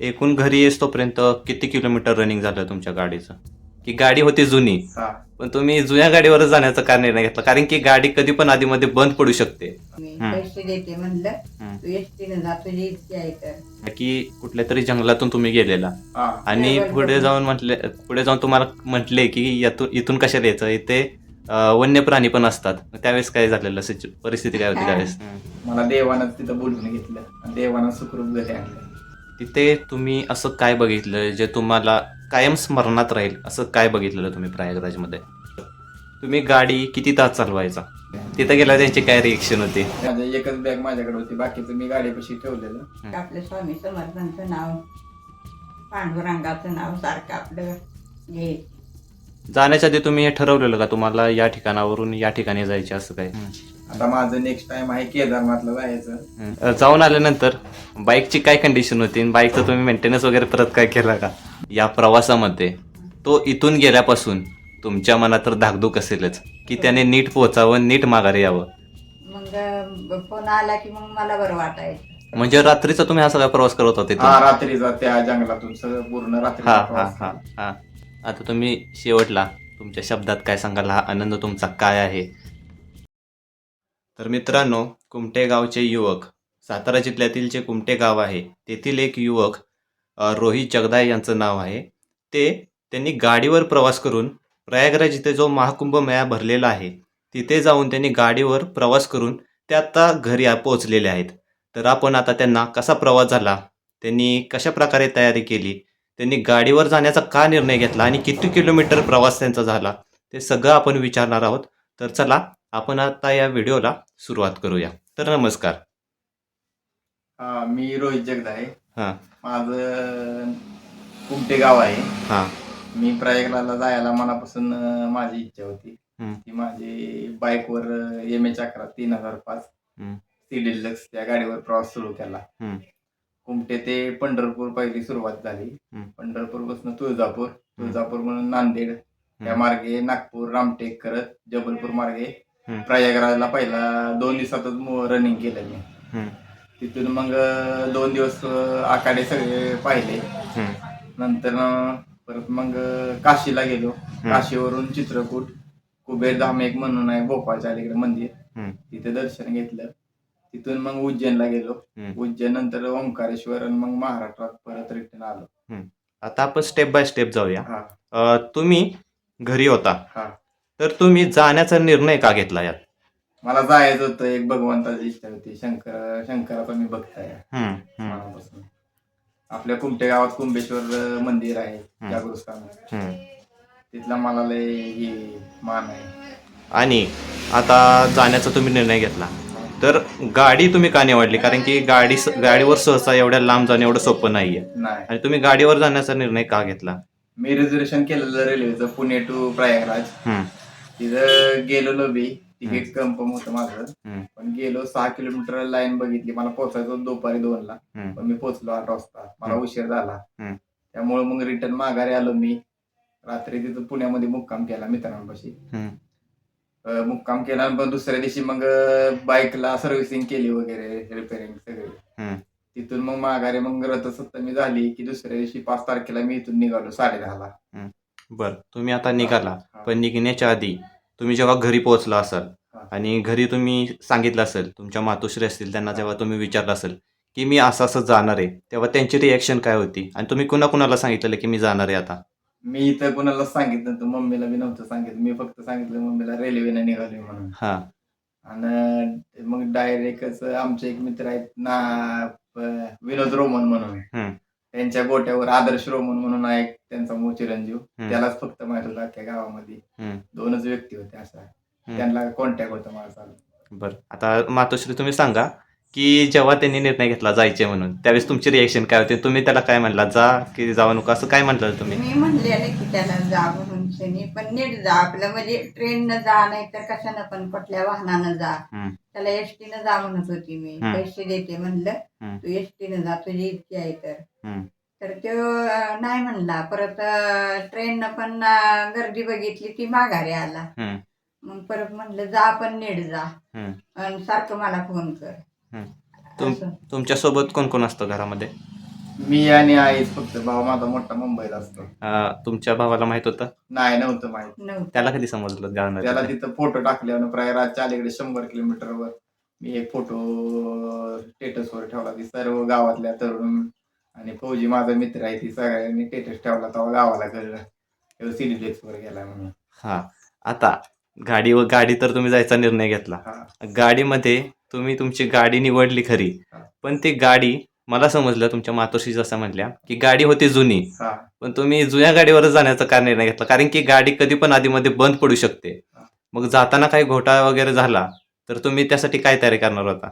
एकूण घरी येस तोपर्यंत किती किलोमीटर रनिंग झालं तुमच्या गाडीचं? की गाडी होती जुनी. हा. पण तुम्ही जुन्या गाडीवरच जाण्याचा का निर्णय घेतला? कारण की गाडी कधी पण आधीमध्ये बंद पडू शकते. मी हम्म. पैसे देते म्हणलं. हम्म. तू एसटीनं जा तुझी इच्छा आहे तर. की कुठल्या तरी जंगलातून तुम्ही गेलेला. हा. आणि. पुढे जाऊन म्हटले पुढे जाऊन तुम्हाला म्हटले की यातून इथून कशाला यायचं? इथे अं, वन्य प्राणी पण असतात. मग त्यावेळेस काय झालेलं? सिच्यु- परिस्थिती काय होती त्यावेळेस? मला देवानं तिथं बोलवून घेतलं. आणि देवानं सुखरूप घरी आणलं. तिथे तुम्ही असं काय बघितलं जे तुम्हाला कायम स्मरणात राहील असं काय बघितलेलं तुम्ही प्रयागराजमध्ये? तुम्ही गाडी किती तास चालवायचा? तिथे गेल्यावर त्यांची काय रिएक्शन होती? माझ्या एकच बॅग माझ्याकडे होती बाकीचं मी गाडीपाशी ठेवलेलं. आपलं स्वामी समर्थांचं नाव पांडुरंगाचं नाव सारखं आपलं घे जाण्याच्या आधी तुम्ही हे ठरवलेलं का? तुम्हाला या ठिकाणावरून या ठिकाणी जायचे असं काय? आता माझं नेक्स्ट टाइम आहे केदारनाथला जायचं. जाऊन आल्यानंतर बाईकची काय कंडिशन होती? आणि बाईकचं तुम्ही मेंटेनन्स वगैरे परत काय केला का? या प्रवासामध्ये. तो इथून गेल्यापासून तुमच्या मनात तर धाकधूक असेलच की त्याने नीट पोहोचावं नीट माघारी यावं. मग फोन आला की मग मला बरं वाटायचं. म्हणजे रात्रीचा तुम्ही हा सगळा प्रवास करत होते हा रात्रीचा त्या जंगलातून सगळं पूर्ण हा रात्री हा हा हा. आता तुम्ही शेवटला तुमच्या शब्दात काय सांगाल? हा आनंद तुमचा काय आहे? तर मित्रांनो कुमटे गावचे युवक सातारा जिल्ह्यातील जे कुमटे गाव आहे तेथील एक युवक रोहित जगदाय यांचं नाव आहे. ते त्यांनी गाडीवर प्रवास करून प्रयागराज इथे जो महाकुंभ मेळा भरलेला आहे तिथे जाऊन त्यांनी गाडीवर प्रवास करून ते आता घरी पोहोचलेले आहेत. तर आपण आता त्यांना कसा प्रवास झाला त्यांनी कशा प्रकारे तयारी केली त्यांनी गाडीवर जाण्याचा का निर्णय घेतला आणि किती किलोमीटर प्रवास त्यांचा झाला ते सगळं आपण विचारणार आहोत. तर चला आपण आता या व्हिडिओला सुरुवात करूया तर नमस्कार हा मी रोहित जगदाय हां माझं कुमटे गाव आहे हां मी प्रयागराजला जायला मनापासून अं, माझी इच्छा होती हम्म. ती माझी बाईकवर एम एच अकरा तीन हजार पाच हम्म. सी डिलक्स त्या गाडीवर प्रवास सुरू केला हम्म. कुमटे ते पंढरपूर पहिली सुरुवात झाली हम्म. पंढरपूरपासून तुळजापूर तुळजापूर म्हणून नांदेड त्या मार्गे नागपूर रामटेक करत जबलपूर मार्गे. प्रयागराजला पहिला दोन दिवसातच रनिंग केलं मी. तिथून मग दोन दिवस आखाडे सगळे पाहिले. नंतर परत मग काशीला गेलो. काशीवरून चित्रकूट कुबेर धाम एक म्हणून आहे भोपाळच्या अलीकडे मंदिर. तिथे दर्शन घेतलं. तिथून मग उज्जैनला गेलो. उज्जैन नंतर ओंकारेश्वर आणि मग महाराष्ट्रात परत रिटर्न आलो. आता आपण स्टेप बाय स्टेप जाऊया. तुम्ही घरी होता. तर तुम्ही जाण्याचा निर्णय का घेतला यात? मला जायचं होतं एक भगवंताची इच्छा होती शंकर शंकराचा मी भक्त आहे हम्म. हम्म. मनापासून. आपल्या कुमटे गावात कुंभेश्वर मंदिर आहे जागृतस्थान हम्म. तिथला मला लय हे मान आहे. आणि आता जाण्याचा तुम्ही निर्णय घेतला. तर गाडी तुम्ही का निवडली? कारण की गाडी गाडीवर सहसा एवढ्या लांब जाणं एवढं सोपं नाहीये. नाही. आणि तुम्ही गाडीवर जाण्याचा निर्णय का घेतला? मी रिझर्वेशन केलेलं रेल्वेचं पुणे टू प्रयागराज. हम्म. तिथं गेलेलो बी तिकीट कन्फर्म होतं माझं हम्म. पण गेलो सहा किलोमीटर लाईन बघितली मला पोहोचायचं होतं दुपारी दोनला हम्म. पण मी पोहोचलो आठ वाजता मला हम्म. उशीर झाला हम्म. त्यामुळे मग रिटर्न माघारी आलो मी रात्री तिथं पुण्यामध्ये मुक्काम केला मित्रांपाशी हम्म. अं, मुक्काम केला पण दुसऱ्या दिवशी मग बाईकला सर्व्हिसिंग केली वगैरे रिपेअरिंग सगळे हम्म. तिथून मग माघारी मग रथसप्तमी झाली की दुसऱ्या दिवशी पाच तारखेला मी इथून निघालो साडे दहाला बर तुम्ही आता निघाला. पण निघण्याच्या आधी तुम्ही जेव्हा घरी पोहोचला असाल. आणि घरी तुम्ही सांगितलं असेल तुमच्या मातोश्री असतील त्यांना जेव्हा तुम्ही विचारलं असेल की मी असं असं जाणार आहे तेव्हा त्यांची रिॲक्शन काय होती? आणि तुम्ही कुणा कुणाला सांगितलेलं की मी जाणार आहे आता? मी इथं कुणाला सांगितलं नव्हतं मम्मीला बी नव्हतं सांगितलं. मी फक्त सांगितलं मम्मीला रेल्वेने निघालोय म्हणून. हा. आणि मग डायरेक्टच आमचे एक मित्र आहेत ना विनोद रोमन म्हणून. त्यांच्या गोट्यावर आदर्श रोमन म्हणून एक त्यांचा मूळ चिरंजीव. त्यालाच फक्त माहीत होतं अख्ख्या गावामध्ये. दोनच व्यक्ती होते असा. त्यांना कॉन्टॅक्ट होता माझा. बरं. आता मातोश्री तुम्ही सांगा की जेव्हा त्यांनी निर्णय घेतला जायचे म्हणून त्यावेळेस तुमची रिॲक्शन काय होती तुम्ही त्याला काय म्हणला जा की जाऊ नको असं काय म्हटलं तुम्ही मी म्हणलेलं की त्याला जा म्हणून शनी पण नीट जा आपलं म्हणजे ट्रेननं जा नाही तर कशानं पण कुठल्या वाहनानं जा हम्म. त्याला एसटीनं जा म्हणत होती मी. पैसे देते म्हणलं. तू एसटीनं जा तुझी इच्छा आहे तर हम्म. तर तो अं, नाही म्हणला परत ट्रेननं पण अं, गर्दी बघितली ती माघारी आला हम्म. मग परत म्हणलं जा पण नीट जा हम्म. आणि सारखं मला फोन कर. तुम असं. तुमच्यासोबत कोण कोण असतं घरामध्ये? मी आणि आईच फक्त. भाऊ माझा मोठा मुंबईला असतो. अं, तुमच्या भावाला माहीत होतं? नाही नव्हतं माहीत. नव्हतं. त्याला कधी समजलं त्याला ते? तिथं फोटो टाकल्यावर प्रयागराजच्या अलीकडे शंभर किलोमीटरवर मी एक फोटो स्टेटसवर ठेवला. ती सर्व गावातल्या तरुण आणि फौजी माझा मित्र आहे ती सगळ्यांनी स्टेटस ठेवला तेव्हा गावाला कळलं. सिनिप्लेक्स वर गेला म्हणून. हा. आता गाडी व गाडी तर तुम्ही जायचा निर्णय घेतला. हा. गाडीमध्ये तुम्ही तुमची गाडी निवडली खरी. पण ती गाडी मला समजलं तुमच्या मातोश्री जसं म्हणल्या की गाडी होती जुनी. पण तुम्ही जुन्या गाडीवरच जाण्याचा का निर्णय घेतला कारण की गाडी कधी पण आधीमध्ये बंद पडू शकते. मग जाताना काही घोटाळा वगैरे झाला तर तुम्ही त्यासाठी काय तयारी करणार होता?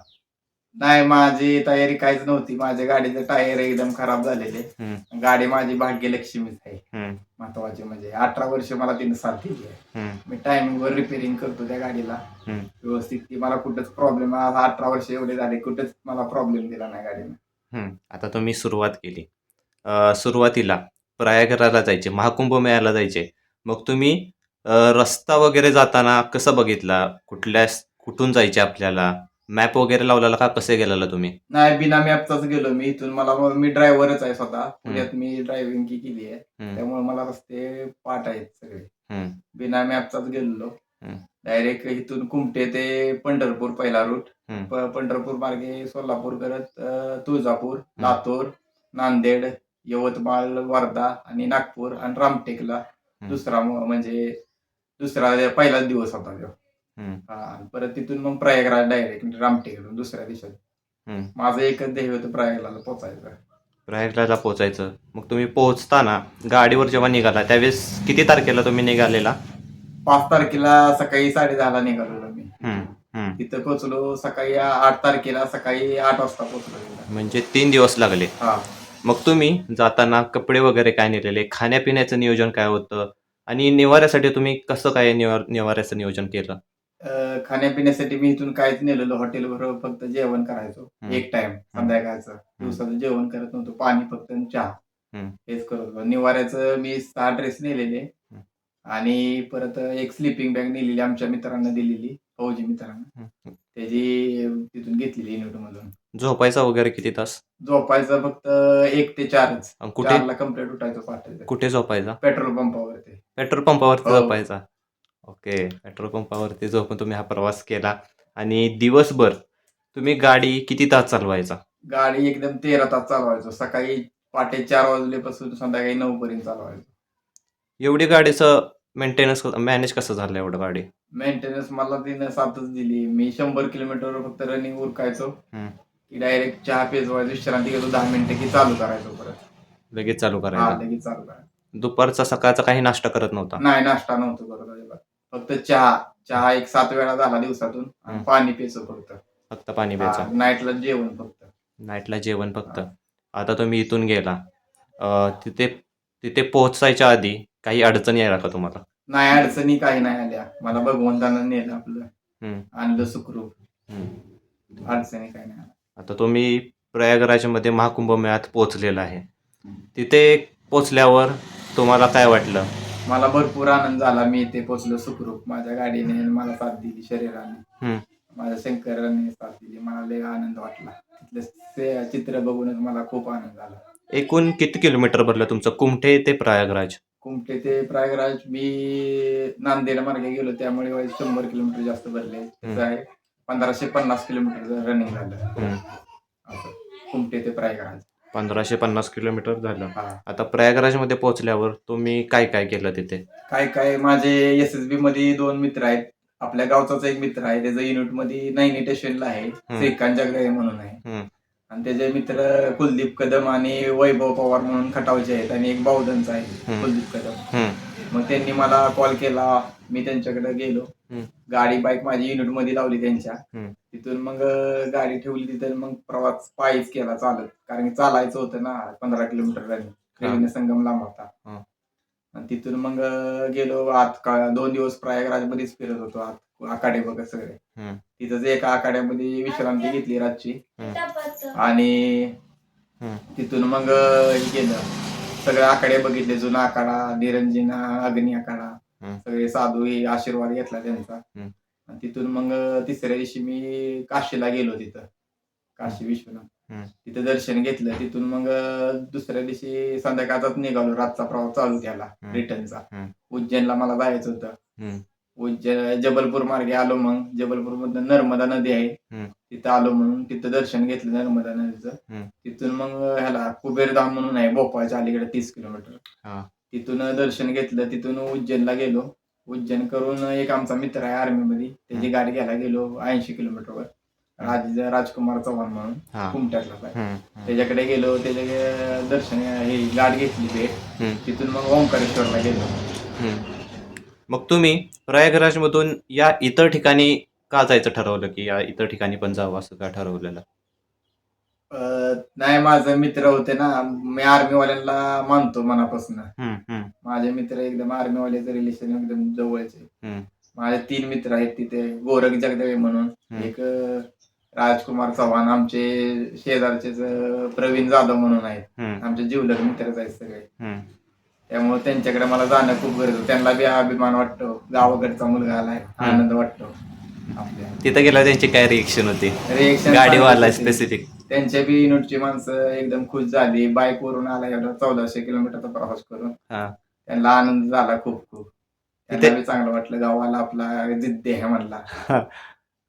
नाही माझी तयारी काहीच नव्हती. माझ्या गाडीचं टायर एकदम खराब झालेले. हम्म. गाडी माझी भाग्यलक्ष्मीच आहे. हम्म, महत्वाची म्हणजे अठरा वर्ष मला तिने साथ दिली आहे. हम्म, मी टायमिंगवर रिपेअरिंग करतो त्या गाडीला. हम्म. व्यवस्थित की मला कुठंच प्रॉब्लेम अठरा वर्ष एवढे झाले कुठंच मला प्रॉब्लेम दिला नाही गाडीने. हम्म. आता तुम्ही सुरुवात केली. अं, सुरुवातीला प्रयागराला जायचे महाकुंभ मेळ्याला जायचे. मग तुम्ही अं, रस्ता वगैरे जाताना कसं बघितला? कुठल्या कुठून जायचे आपल्याला? मॅप वगैरे लावलेला का? कसे गेलेला तुम्ही? नाही बिना मॅपचाच गेलो मी इथून. मला मी ड्रायव्हरच आहे स्वतः. पुण्यात मी ड्रायव्हिंग केली आहे. त्यामुळे मला रस्ते पाठ आहेत सगळे. बिना मॅपचाच गेलेलो. डायरेक्ट इथून कुमटे ते पंढरपूर पहिला रूट पंढरपूर मार्गे सोलापूर करत तुळजापूर लातूर नांदेड यवतमाळ वर्धा आणि नागपूर आणि रामटेकला. दुसरा म्हणजे दुसरा पहिलाच दिवस होता हम्म, हा, आणि परत तिथून मग प्रयागराज डायरेक्ट रामटेकडून दुसऱ्या हम्म. माझं एकच ध्येय होतं प्रयागराजला पोचायचं प्रयागराजला पोहोचायचं. मग तुम्ही पोहोचताना गाडीवर जेव्हा निघाला त्यावेळेस किती तारखेला तुम्ही निघालेला? पाच तारखेला सकाळी साडे दहाला निघालो मी. हम्म, हम्म. तिथं पोहोचलो सकाळी आठ तारखेला सकाळी आठ वाजता पोहोचलो तिथं. म्हणजे तीन दिवस लागले. हा. मग तुम्ही जाताना कपडे वगैरे काय नेलेले? खाण्यापिण्याचं नियोजन काय होतं? आणि निवाऱ्यासाठी तुम्ही कसं काय निवार निवाऱ्याचं नियोजन केलं? अं, खाण्यापिण्यासाठी मी इथून काहीच नेलेलो हॉटेलवर फक्त जेवण करायचो. एक टाइम संध्याकाळचं. दिवसाचं जेवण करत नव्हतो. पाणी फक्त आणि चहा. हेच करत होतो. निवाऱ्याचं मी सहा ड्रेस नेलेले. आणि परत एक स्लिपिंग बॅग नेलेली आमच्या मित्रांना दिलेली. फौजी मित्रांना. त्याची तिथून घेतलेली युनिट मधून झोपायचा वगैरे किती तास? झोपायचं फक्त एक ते चारच. अन कुठे? चारला कंप्लीट उठायचं कुठे झोपायचा? पेट्रोल पंपावरती. पेट्रोल पंपावरती हो. झोपायचा. ओके पेट्रोल पंपावरती झोपून तुम्ही हा प्रवास केला. आणि दिवसभर तुम्ही गाडी किती तास चालवायचा? गाडी एकदम तेरा तास चालवायचो. सकाळी पहाटे चार वाजल्यापासून संध्याकाळी नऊ पर्यंत चालवायचो. एवढी गाडीचं मेंटेनन्स मॅनेज कसं झालं एवढं गाडी? मेंटेनन्स मला तिनं सातच दिली. मी शंभर किलोमीटरवर फक्त रनिंग उरकायचो. हम्म. की डायरेक्ट चहा पेजवायचो विश्रांती घेतो दहा मिनिटं की चालू करायचो परत. लगेच चालू हा करायला. लगेच चालू करायचो. दुपारचा सकाळचा काही नाश्ता करत नव्हता? नाही नाश्ता नव्हतो करत अजिबात. फक्त चहा. चहा एक सात वेळा झाला दिवसातून. आणि. पाणी प्यायचो फक्त. फक्त पाणी प्यायचं. नाईटला जेवण फक्त. नाईटला जेवण फक्त. आता तुम्ही इथून गेला. अं, तिथे तिथे पोहोचायच्या आधी काही अडचणी यायला का तुम्हाला? नाही अडचणी काही नाही आल्या. मला भगवंतानं नेलं आपलं. आणलं सुखरूप. हम्म. अडचणी काही नाही आल्या. आता तुम्ही प्रयागराजमध्ये महाकुंभ मेळ्यात पोहोचलेला आहे. तिथे पोचल्यावर तुम्हाला काय वाटलं? मला भरपूर आनंद झाला. मी इथे पोचलो सुखरूप. माझ्या गाडीने मला साथ दिली शरीराने. हम्म. माझ्या शंकराने साथ दिली. मला लय आनंद वाटला. तिथलं से- चित्र बघूनच मला खूप आनंद झाला. एकूण किती किलोमीटर भरलं तुमचं? कुमठे ते प्रयागराज? कुमटे ते प्रयागराज मी नांदेड मार्गे गेलो. त्यामुळे वाईज शंभर किलोमीटर जास्त भरले. त्याचं आहे पंधराशे पन्नास किलोमीटर रनिंग झालं. हम्म. असं. कुमटे ते प्रयागराज. पंधराशे पन्नास किलोमीटर झालं. हा. आता प्रयागराजमध्ये पोहोचल्यावर तुम्ही काय काय केलं तिथे? काय काय? माझे एस एस बी मध्ये दोन मित्र आहेत. आपल्या गावचाच एक मित्र आहे. त्याचं युनिटमध्ये नाईनी स्टेशनला आहे. श्रीकांत जगदाळे म्हणून आहे. आणि त्याचे मित्र कुलदीप कदम आणि वैभव पवार म्हणून खटावचे आहेत आणि एक बावधनचा आहे हम्म. कुलदीप कदम. हम्म, मग त्यांनी मला कॉल केला. मी त्यांच्याकडे गेलो. गाडी बाईक माझी युनिटमध्ये लावली त्यांच्या. तिथून मग गाडी ठेवली तिथं मग प्रवास पायीच केला चालत कारण की चालायचं होतं ना पंधरा किलोमीटर रनिंग रेल्वेने संगम लांब होता हा. आणि तिथून मग गेलो आत का दोन दिवस प्रयागराज मध्येच फिरत होतो आत आखाडे बघत सगळे. तिथंच एका आखाड्यामध्ये विश्रांती घेतली रातची. आणि. तिथून मग केलं सगळे आकडे बघितले जुना आखाडा निरंजना अग्नी आखाडा. सगळे साधू हे आशीर्वाद घेतला त्यांचा. आणि तिथून मग तिसऱ्या दिवशी मी काशीला गेलो तिथं काशी विश्वनाथ. तिथं दर्शन घेतलं तिथून मग दुसऱ्या दिवशी संध्याकाळचाच निघालो रातचा प्रवास चालू केला. रिटर्नचा. उज्जैनला मला जायचं होतं. उज्जैन जबलपूर मार्गे आलो मग जबलपूर मधून नर्मदा नदी आहे. तिथं आलो म्हणून तिथं दर्शन घेतलं नर्मदा नदीचं. तिथून मग ह्याला कुबेरधाम म्हणून आहे भोपाळच्या अलीकडे तीस किलोमीटर. तिथून दर्शन घेतलं तिथून उज्जैनला गेलो. उज्जैन करून एक आमचा मित्र आहे आर्मीमध्ये. त्याची गाडी घ्यायला गेलो ऐंशी किलोमीटरवर राज राजकुमार चव्हाण म्हणून कुमट्यातला. त्याच्याकडे गेलो त्याच्या दर्शन हे गाडी घेतली भेट. तिथून मग ओंकारेश्वरला गेलो. मग तुम्ही प्रयागराजमधून या इतर ठिकाणी का जायचं ठरवलं की या इतर ठिकाणी पण जावं असं का ठरवलेलं? अं, नाही माझे मित्र होते ना मी आर्मीवाल्यांना मानतो मनापासून. हम्म, हम्म, माझे मित्र एकदम आर्मीवाल्याचं रिलेशन एकदम जवळचे. हम्म. माझे तीन मित्र आहेत तिथे गोरख जगदवे म्हणून. हम्म. एक अं, राजकुमार चव्हाण आमचे शेजारचेच अं, प्रवीण जाधव म्हणून आहेत. हम्म, आमचे जिवलग मित्रच आहेत सगळे. हम्म. त्यामुळे त्यांच्याकडे मला जाणं खूप गरज त्यांना बी अभिमान वाटतो. गावाकडचा मुलगा आलाय आनंद वाटतो. तिथं गेल्यावर त्यांची काय रिएक्शन होती? Reaction गाडीवाला. स्पेसिफिक त्यांच्या बी युनिटची माणसं एकदम खुश झाली. बाईक वरून आला एवढा चौदाशे किलोमीटरचा प्रवास करून. हा. त्यांना आनंद झाला खूप खूप. तिथे- त्यांना बी चांगलं वाटलं. गावाला आपला जिद्दी आहे म्हणला.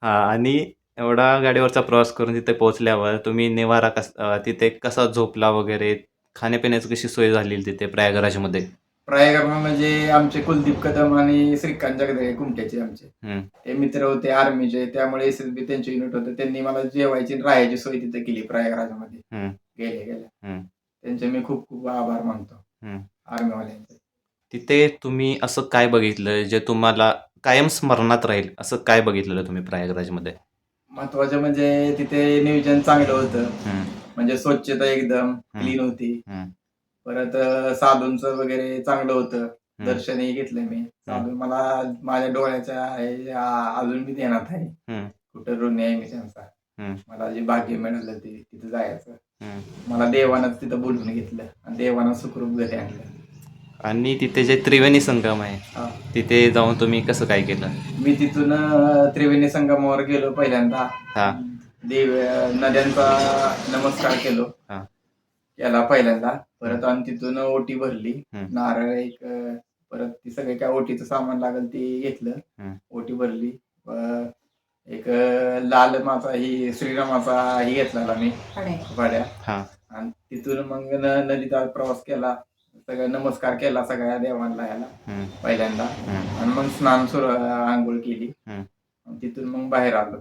हा आणि एवढा गाडीवरचा प्रवास करून तिथे पोहोचल्यावर तुम्ही निवारा कस अं, तिथे कसा झोपला वगैरे? खाण्यापिण्याची कशी सोय झाली तिथे प्रयागराजमध्ये? प्रयागराज म्हणजे आमचे कुलदीप कदम आणि श्रीकांत जगदे कुमट्याचे आमचे. हम्म. ते मित्र होते आर्मीचे त्यामुळे एस एस बी त्यांचे युनिट होते. त्यांनी मला जेवायची आणि राहायची सोय तिथे केली प्रयागराजमध्ये हम्म. गेले गेले हम्म. त्यांचे मी खूप खूप आभार मानतो. हम्म. आर्मीवाल्यांचे. तिथे तुम्ही असं काय बघितलं जे तुम्हाला कायम स्मरणात राहील असं काय बघितलेलं तुम्ही प्रयागराजमध्ये महत्वाचं म्हणजे तिथे नियोजन चांगलं होतं. हम्म, म्हणजे स्वच्छता एकदम क्लीन होती. हम्म. परत साधूंचं वगैरे चांगलं होतं. दर्शनही घेतलं मी साधू मला माझ्या डोळ्याच्या अजून मी ध्यानात आहे. कुठं ऋण आहे मी त्यांचा. मला जे भाग्य मिळालं ते तिथं जायचं. मला देवानंच तिथं बोलवून घेतलं आणि देवानं सुखरूप घरी आणलं आणि तिथे जे त्रिवेणी संगम आहे. तिथे जाऊन तुम्ही कसं काय केलं मी तिथून त्रिवेणी संगमावर गेलो पहिल्यांदा. देव नद्यांचा नमस्कार केलो केला पहिल्यांदा. परत आणि तिथून ओटी भरली. हम्म. नारळ एक अं, परत ती सगळे काय ओटीचं सामान लागेल ते घेतलं. हम्म. ओटी भरली. अं, एक अं, लाल माचा ही श्रीरामाचा ही घेतलेला मी. कडे भाड्या. हा. आणि तिथून मग न- नदीत आज प्रवास केला. सगळं नमस्कार केला सगळ्या देवांना याला. हम्म, पहिल्यांदा. हम्म. आणि मग स्नान सुरू आंघोळ केली. हम्म. आणि तिथून मग बाहेर आलो.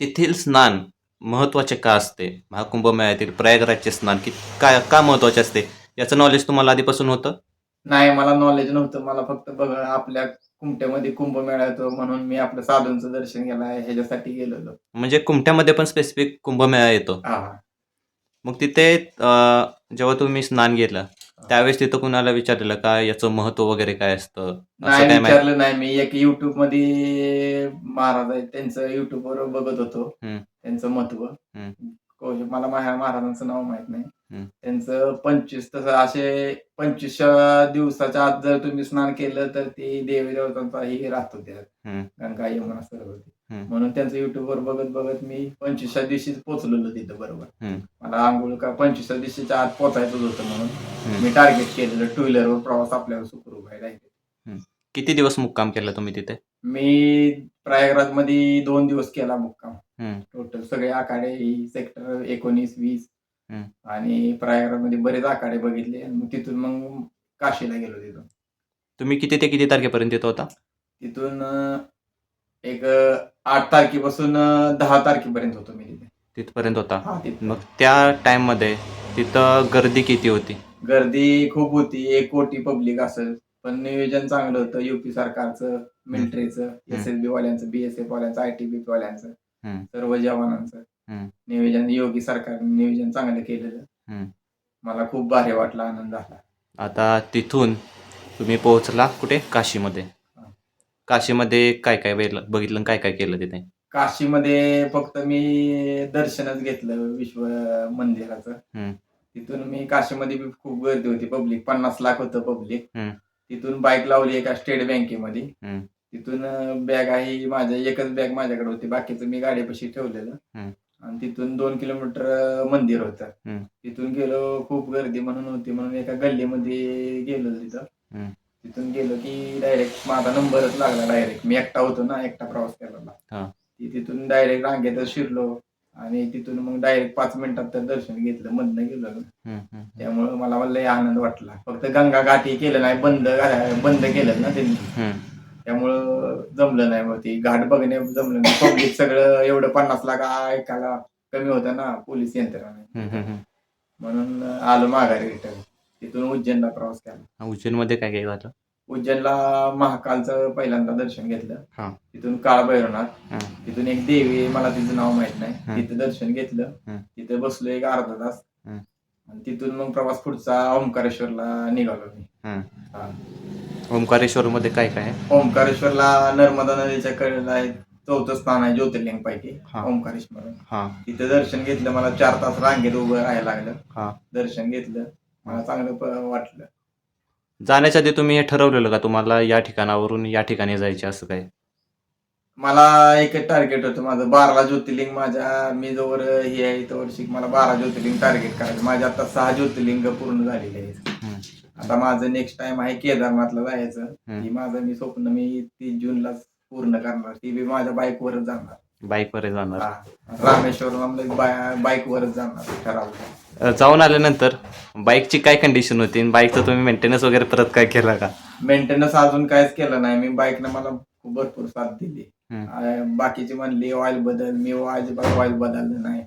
तेथील स्नान. महत्त्वाचे का असते? महाकुंभमेळ्यातील प्रयागराजचे स्नान की काय का महत्त्वाचे असते? याचं नॉलेज तुम्हाला आधीपासून होतं? नाही मला नॉलेज नव्हतं. मला फक्त बघ आपल्या कुमट्यामध्ये कुंभमेळा येतो म्हणून मी आपलं साधूंचं दर्शन केलं ह्याच्यासाठी गेलेलो. म्हणजे कुमट्यामध्ये पण स्पेसिफिक कुंभमेळा येतो. हा. मग तिथे अं, जेव्हा तुम्ही स्नान घेतलं त्यावेळेस तिथं कुणाला विचारलेलं का याचं महत्त्व वगैरे काय असतं? असं नाही काय माहिती विचारलं नाही मी. एक युट्यूबमध्ये महाराज आहेत त्यांचं युट्यूब वर बघत होतो. हम्म. त्यांचं महत्त्व मला महाराजांचं नाव माहीत नाही. त्यांचं पंचवीस तसं असे पंचवीसच्या दिवसाच्या आत जर तुम्ही स्नान केलं तर ते देवी देवतांचा ही राहतो हम्म. गंगा यमुना सरस्वती हम्म. म्हणून त्यांचं युट्यूब वर बघत बघत मी पंचवीसच्या दिवशीच पोहोचलेलो तिथं बरोबर. मला आंघोळ का पंचवीसच्या दिवशीच्या आत पोहोचायचंच होतं म्हणून. मी टार्गेट केलेलं टू व्हीलरवर प्रवास आपल्याला सुखरूप व्हायला किती दिवस मुक्काम केला तुम्ही तिथे मी प्रयागराजमध्ये दोन दिवस केला मुक्काम हम्म. टोटल सगळे आखाडे सेक्टर एकोणीस वीस हम्म. आणि प्रयागराजमध्ये बरेच आखाडे बघितले आणि मग तिथून मग काशीला गेलो तिथून. तुम्ही किती ते किती तारखेपर्यंत येत होता? तिथून अं, एक अं, आठ तारखेपासून अं, दहा तारखेपर्यंत होतो मी तिथे. तिथपर्यंत होता? हा मग त्या टाइममध्ये तिथं गर्दी किती होती? गर्दी खूप होती एक कोटी पब्लिक असेल पण नियोजन चांगलं होतं युपी सरकारचं मिलिटरीचं एस एस बी वाल्यांचं बीएसएफ वाल्यांचं आय टी बी वाल्यांचं. सर्व जवानांचं हम्म. नियोजन योगी सरकारने नियोजन चांगलं केलेलं हम्म. मला खूप भारी वाटला आनंद झाला आता तिथून तुम्ही पोहोचला कुठे काशीमध्ये. काशीमध्ये काय काय बघितलं काय काय केलं तिथे काशीमध्ये फक्त मी दर्शनच घेतलं विश्व मंदिराचं. तिथून मी काशीमध्ये खूप गर्दी होती पब्लिक पन्नास लाख होतं पब्लिक. तिथून बाईक लावली एका स्टेट बँकेमध्ये. तिथून बॅग आहे माझ्या एकच बॅग माझ्याकडे होती बाकीचं मी गाडीपाशी ठेवलेलं हम्म. आणि तिथून दोन किलोमीटर मंदिर होतं हम्म. तिथून गेलो खूप गर्दी म्हणून होती म्हणून एका गल्लीमध्ये गेलो तिथं. तिथून गेलो की डायरेक्ट माझा नंबरच लागला डायरेक्ट मी एकटा होतो ना एकटा प्रवास हा. केलेला ती तिथून डायरेक्ट रांगेतच शिरलो आणि तिथून मग डायरेक्ट पाच मिनिटात तर दर्शन घेतलं मधनं गेलो हम्म, हम्म, हम्म. त्यामुळे मला लय आनंद वाटला फक्त गंगा घाटी केलं नाही बंद बंद केलं ना त्यांनी हम्म. त्यामुळं जमलं नाही मग ती घाट बघणे जमलं नाही पब्लिक सगळं एवढं पन्नास लाख ऐकायला कमी होतं ना पोलीस यंत्रणा. म्हणून आलो माघारी रिटर्न तिथून उज्जैनला प्रवास केला उज्जैनमध्ये काय काय झालं उज्जैनला महाकालचं पहिल्यांदा दर्शन हा. घेतलं तिथून काळ भैरवनाथ हा. तिथून एक देवी आहे, मला तिचं नाव माहीत नाही. तिथं दर्शन घेतलं. तिथं बसलो एक अर्धा तास हा. आणि तिथून मग प्रवास पुढचा ओंकारेश्वरला निघालो मी. हा. ओंकारेश्वरमध्ये काय काय आहे? ओंकारेश्वरला नर्मदा नदीच्या कडेला आहे चौथं स्थान आहे ज्योतिर्लिंग पैकी हा. ओंकारेश्वर हा. तिथं दर्शन घेतलं मला चार तास रांगेत उभं राहायला लागलं. हा. दर्शन घेतलं मला चांगलं प- वाटलं. जाण्याच्या आधी तुम्ही हे ठरवलेलं का? तुम्हाला या ठिकाणावरून या ठिकाणी जायचे असं काय मला एक टार्गेट होतं माझं. बारा ज्योतिर्लिंग माझ्या मी जोवर हे आहे तोवर शिक मला बारा ज्योतिर्लिंग टार्गेट करायचं. माझे आता सहा ज्योतिर्लिंग पूर्ण झालेले आहेत. आता माझं नेक्स्ट टाइम आहे केदारनाथला जायचं. हम्म. ही माझं मी स्वप्न मी तीस जूनला पूर्ण करणार. ती बी माझ्या बाईकवरच जाणार. बाईकवर जाणार. हा. रामेश्वरला बाईकवरच जाणार. ठरवलं अ, जाऊन आल्यानंतर बाईकची काय कंडिशन होती? बाईकचं तुम्ही मेंटेनन्स वगैरे परत काय केलं का? मेंटेनन्स अजून काहीच केलं नाही. मी बाईकनं मला खूप भरपूर साथ दिली. हम्म. बाकीची म्हणली ऑइल बदल. मी अजिबात ऑइल बदललं नाही.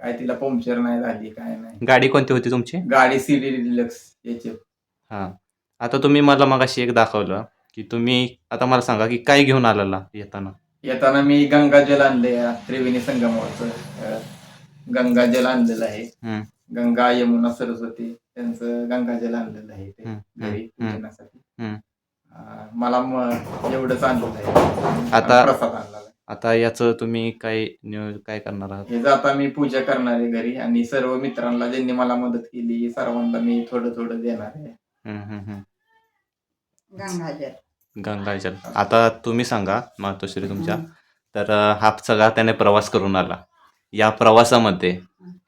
काय तिला पंक्चर नाही झाली काय नाही. गाडी कोणती होती तुमची? गाडी सीडी डिलक्स याची. हा आता तुम्ही मला मग अशी एक दाखवलं की तुम्ही आता मला सांगा की काय घेऊन आलेला येताना येताना मी गंगाजल आणले त्रिवेणी संगमावरचं अं, गंगाजल आणलेलं आहे. गंगा यमुना सरस्वती त्यांचं गंगाजल आणलेलं आहे ते. घरी. पूजनासाठी. अं, मला म- एवढंच आणलेलं आहे आता- प्रसाद आणलेला आहे आता याचं तुम्ही काय न्यू काय करणार आहात हे जाता मी पूजा करणार आहे घरी आणि सर्व मित्रांना ज्यांनी मला मदत केली सर्वांना मी थोडं थोडं देणार आहे हम्म, हम्म, हम्म. गंगाजल. गंगाजल. आता तुम्ही सांगा मातोश्री तुमच्या. तर अ, हा सगळा त्याने प्रवास करून आला. या प्रवासामध्ये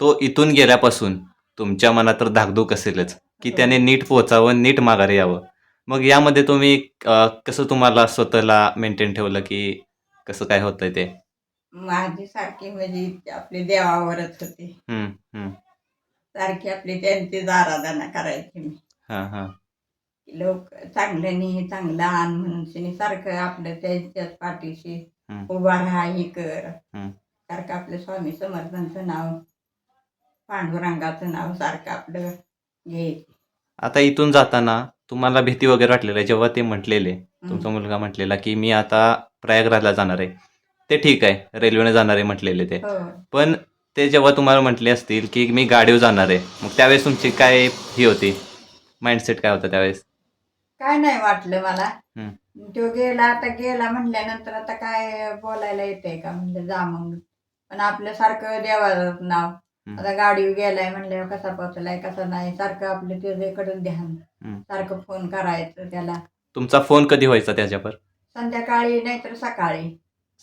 तो इथून गेल्यापासून तुमच्या मनात तर धाकधूक असेलच की त्याने नीट पोचावं नीट माघारी यावं. मग यामध्ये तुम्ही अ, कसं तुम्हाला स्वतःला मेंटेन ठेवलं की कसं काय होतंय ते? माझी सारखी म्हणजे आपली देवावरच होती. हम्म, हम्म. सारखी आपली त्यांचीच आराधना करायची मी. हां हां. लोक चांगलं नाही चांगलं आण म्हणून तिने सारखं आपलं त्यांच्याच पाठीशी. उभा राहा हे कर. सारखं आपलं स्वामी समर्थांचं नाव पांडुरंगाचं नाव सारखं आपलं घे. आता इथून जाताना तुम्हाला भीती वगैरे वाटलेली आहे जेव्हा ते म्हटलेले तुमचा मुलगा म्हटलेला की मी आता प्रयागराजला जाणार आहे. ते ठीक आहे रेल्वेने जाणार आहे म्हटलेले ते. हो. पण ते जेव्हा तुम्हाला म्हटले असतील की मी गाडीवर जाणार आहे मग त्यावेळेस तुमची काय ही होती? माइंडसेट काय होता त्यावेळेस? काय नाही वाटलं मला. तो गेला आता गेला म्हणल्यानंतर आता काय बोलायला येतंय का म्हणलं जा मग. पण आपलं सारखं देवाचं नाव. आता गाडीवर गेलाय म्हणल्यावर कसा पोचलाय कसा नाही सारखं आपलं त्याच्याकडून ध्यान. सारखं फोन करायचं त्याला. तुमचा फोन कधी व्हायचा त्याच्यावर? संध्याकाळी नाहीतर सकाळी.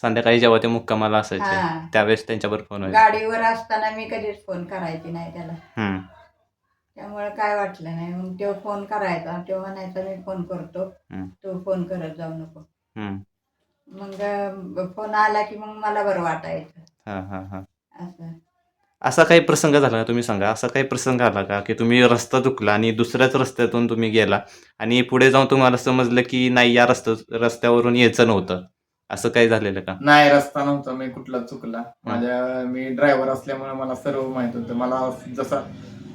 संध्याकाळी जेव्हा ते मुक्कामाला असायचे त्यावेळेस त्यांच्यावर फोन गाडीवर असताना मी कधीच फोन करायची नाही त्याला. त्यामुळे काय वाटलं नाही. मग तो फोन करायचा. तो म्हणायचा मी फोन करतो. तू फोन करत जाऊ नको. मग अं, फोन आला की मग मला बरं वाटायचं. हा हा हा. असं. असा काही प्रसंग झाला का? तुम्ही सांगा. असा काही प्रसंग आला का? की तुम्ही रस्ता चुकला आणि दुसऱ्याच रस्त्यातून तुम्ही गेला आणि पुढे जाऊन तुम्हाला समजलं की नाही या रस्त्या रस्त्यावरून यायचं नव्हतं. असं काही झालेलं का? नाही रस्ता नव्हता. मी कुठला चुकला. माझ्या मी ड्रायव्हर असल्यामुळे मला सर्व माहीत होतं. मला जसा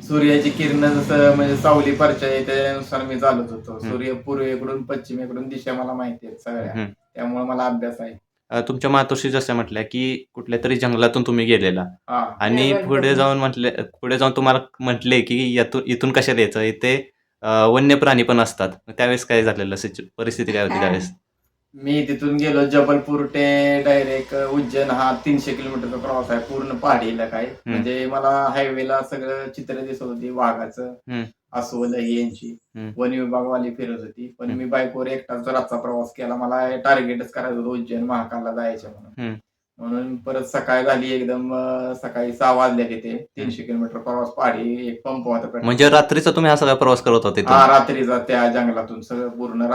सूर्याची किरण जसं म्हणजे सावली परच्या आहे त्यानुसार मी चालत होतो. सूर्य पूर्वेकडून पश्चिमेकडून दिशा मला माहिती आहेत सगळ्या. हम्म. त्यामुळे मला अभ्यास आहे. अ, तुमच्या मातोश्री जसं म्हटल्या की कुठल्या तरी जंगलातून तुम्ही गेलेला. हा. आणि पुढे बघून. जाऊन म्हटले पुढे जाऊन तुम्हाला म्हटले की यातून इथून कशाला यायचं? इथे अ, वन्य प्राणी पण असतात. मग त्यावेळेस काय झालेलं? सिच्यु- परिस्थिती काय होती. त्यावेळेस? मी तिथून गेलो जबलपूर ते डायरेक्ट उज्जैन हा तीनशे किलोमीटरचा प्रवास आहे पूर्ण पहाडीला काय. म्हणजे मला हायवेला सगळं चित्र दिसत होती वाघाचं. अस्वल ही यांची. वन विभागवाली फिरत होती पण. मी बाईकवर एकटाच रातचा प्रवास केला. मला टार्गेटच करायचं होतं उज्जैन महाकालला जायचं म्हणून. म्हणून परत सकाळ झाली एकदम सकाळी सहा वाजल्या तिथे. तीनशे किलोमीटर प्रवास पाडी एक पंप होता म्हणजे रात्रीचा तुम्ही हा सगळा प्रवास करत होते हा रात्रीचा त्या जंगलातून सगळं पूर्ण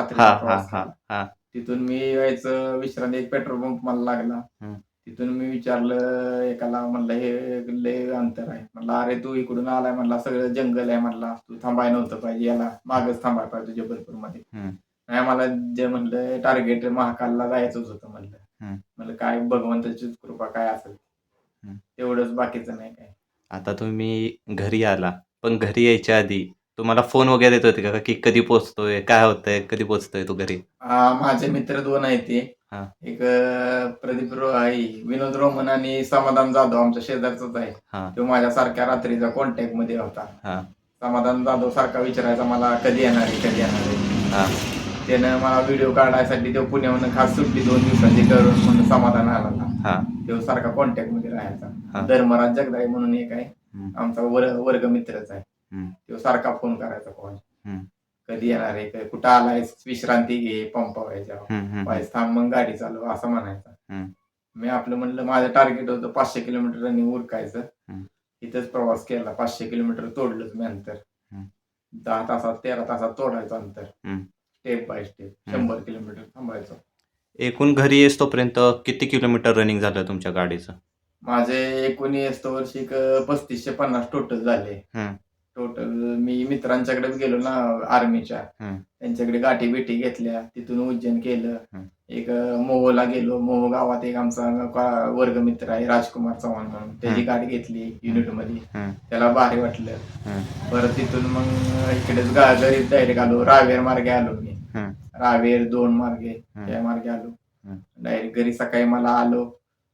हा. तिथून मी यायचं विश्रांती एक पेट्रोल पंप मला लागला हम्म. तिथून मी विचारलं एकाला म्हणलं हे लय अंतर आहे म्हणलं अरे तू इकडून आलाय म्हणला सगळं जंगल आहे म्हणला तू थांबाय नव्हतं पाहिजे याला मागच थांबाय पाहिजे जबलपूरमध्ये हम्म. नाही मला जे म्हणलं टार्गेट महाकालला जायचंच होतं म्हणलं हम्म. म्हणलं काय भगवंताची कृपा काय असेल हम्म. तेवढंच बाकीचं नाही काय आता तुम्ही घरी आला पण घरी यायच्या आधी तुम्हाला फोन वगैरे येत होते का? की कधी पोचतोय? काय होतंय? कधी पोचतोय तू घरी? आ, माझे मित्र दोन आहेत ते. हा. एक अं, प्रदीप रो आहे विनोद रोमन आणि समाधान जाधव आमच्या शेजारचाच आहे. तो माझ्यासारख्या रात्रीचा कॉन्टॅक्टमध्ये होता. समाधान जाधव सारखा विचारायचा मला कधी येणार आहे? कधी येणार आहे? त्यानं मला व्हिडिओ काढायसाठी तो पुण्याहून खास सुट्टी दोन दिवसाची करून म्हणून समाधान आला हा. तो सारखा कॉन्टॅक्टमध्ये हा. राहायचा धर्मराज जगदाई म्हणून एक आहे. हम्म. आमचा वर्ग वर्ग मित्रच आहे. तो सारखा फोन करायचा कॉल. कधी येणार आहे कुठं आलाय विश्रांती घे पंप व्हायच्या थांब मग गाडी चालू असं म्हणायचं. मी आपलं म्हणलं माझं टार्गेट होतं पाचशे किलोमीटर रनिंग उरकायचं. इथंच प्रवास केला पाचशे किलोमीटर तोडलंच मी अंतर. दहा तासात तेरा तासात तोडायचं अंतर. Step by step. शंभर किलोमीटर थांबायचं एकूण घरी येस तोपर्यंत किती किलोमीटर रनिंग झालं तुमच्या गाडीचं माझे एकोणीस वर्षी पस्तीसशे पन्नास टोटल झाले. टोटल मी मित्रांच्याकडे गेलो ना आर्मीच्या हम्म. त्यांच्याकडे गाठी बिठी घेतल्या तिथून उज्जैन केलं. एक अं, मोहोला गेलो मोहो गावात एक आमचा का- वर्गमित्र आहे राजकुमार चव्हाण म्हणून त्याची. गाडी घेतली युनिटमध्ये हम्म. त्याला भारी वाटलं हम्म. परत तिथून मग इकडेच गा- डायरेक्ट आलो रावेर मार्गे आलो मी हम्म. रावेर दोन मार्गे हम्म. त्या मार्गे आलो हम्म. डायरेक्ट घरी सकाळी मला आलो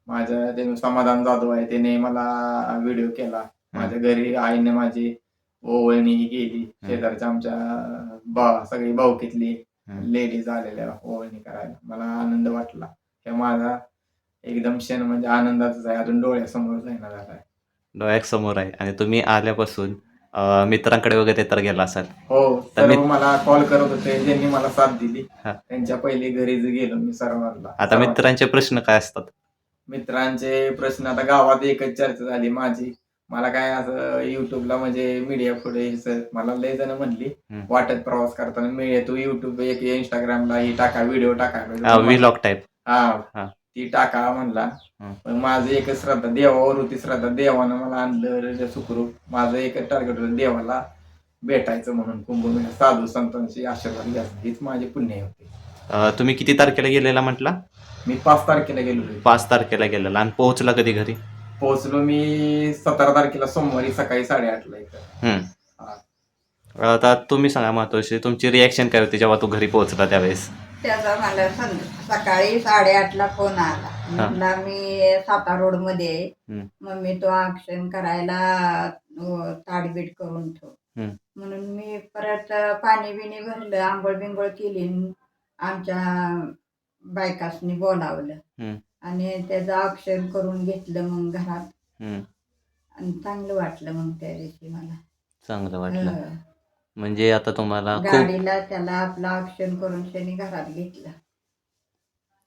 माझ्या ते समाधान जाधव आहे त्याने मला व्हिडिओ केला माझ्या घरी आईने माझी ओवळणी ही केली शेजारच्या आमच्या बा सगळी भाऊकीतली. लेडीज आलेल्या ओवळणी करायला. मला आनंद वाटला. हे माझा एकदम क्षण म्हणजे आनंदाचाच आहे. अजून डोळ्यासमोर जाईना झालाय. डोळ्यासमोर आहे. आणि तुम्ही आल्यापासून मित्रांकडे वगैरे तर गेला असाल. हो तर मी- सर्व मला कॉल करत होते. ज्यांनी मला साथ दिली. त्यांच्या पहिले घरी गेलो मी सर्वांना. आता. मित्रांचे प्रश्न काय असतात? मित्रांचे प्रश्न आता गावात एकच चर्चा झाली माझी. मला काय असं युट्यूबला म्हणजे मीडिया पुढे मला लय जण म्हणली हम्म. वाटत प्रवास करताना मीडिया तू युट्यूब एक इंस्टाग्रामला ही टाका व्हिडिओ टाका. व्हिलॉग टाईप हा. हा. ती टाका म्हणला. हम्म. पण माझं एकच श्रद्धा देवावर होती श्रद्धा देवानं मला आणलं सुखरूप. माझं एकच टार्गेट होतं देवाला भेटायचं म्हणून कुंभमेळा साधू संतांची आशीर्वाद घ्यायचा. हीच माझी पुण्य होती. तुम्ही किती तारखेला गेलेला म्हटला? मी पाच तारखेला गेलो पाच तारखेला गेलेला. आणि पोहोचला कधी घरी? पोहोचलो मी सतरा तारखेला सोमवारी सकाळी साडेआठला इथं हम्म. हा. आता तुम्ही सांगा महत्वाची तुमची रिॲक्शन काय होती जेव्हा तू घरी पोहोचला त्यावेळेस त्याचा मला संध सकाळी साडेआठला फोन आला म्हटला मी साता रोडमध्ये आहे हम्म. मम्मी तो ऍक्शन करायला अं, ताडबीट करून ठेव हम्म. म्हणून मी परत पाणी बिणी भरलं आंघोळ बिंगोळ केली आमच्या बायकासनी बोलावलं हम्म. आणि त्याचं ऑप्शन करून घेतलं मग घरात. हम्म. आणि चांगलं वाटलं मग त्या दिवशी मला. चांगलं वाटलं. हं. म्हणजे आता तुम्हाला खूप गाडीला त्याला आपलं ऑप्शन करून त्यांनी घरात घेतलं.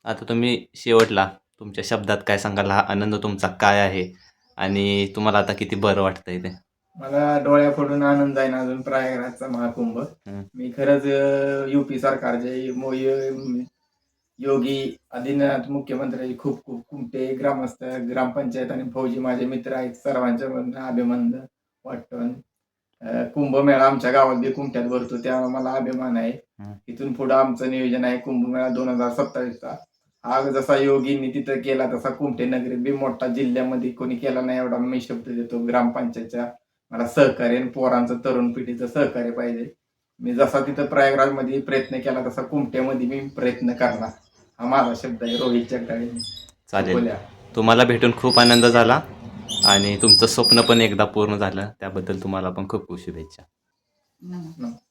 आता तुम्ही शेवटला तुमच्या शब्दात काय सांगाल? हा आनंद तुमचा काय आहे? आणि तुम्हाला आता किती बरं वाटतंय ते? मला डोळ्या फोडून आनंद आहे ना अजून प्रयागराजचा महाकुंभ. हम्म. मी खरंच युपी सरकारचे मो- य- योगी आदित्यनाथ मुख्यमंत्री खूप खूप कुमटे ग्रामस्थ ग्रामपंचायत आणि फौजी माझे मित्र आहेत. सर्वांच्या मधनं अभिमान वाटतो कुंभमेळा आमच्या गावात बी कुमट्यात भरतो. त्यामुळे मला अभिमान आहे. इथून पुढे आमचं नियोजन आहे कुंभमेळा दोन हजार सत्तावीसचा. हा जसा योगींनी तिथं केला तसा कुमटे नगरीत बी मोठा जिल्ह्यामध्ये कोणी केला नाही एवढा मी शब्द देतो. ग्रामपंचायतच्या मला सहकार्य आणि पोरांचं तरुण पिढीचं सहकार्य पाहिजे. मी जसा तिथं प्रयागराजमध्ये प्रयत्न केला तसा कुमट्यामध्ये मी प्रयत्न करणार. हा माझा शब्द आहे रोहित जगदाळे चालेल. तुम्हाला भेटून खूप आनंद झाला आणि तुमचं स्वप्न पण एकदा पूर्ण झालं त्याबद्दल तुम्हाला पण खूप खूप शुभेच्छा. नमस्कार नमस्कार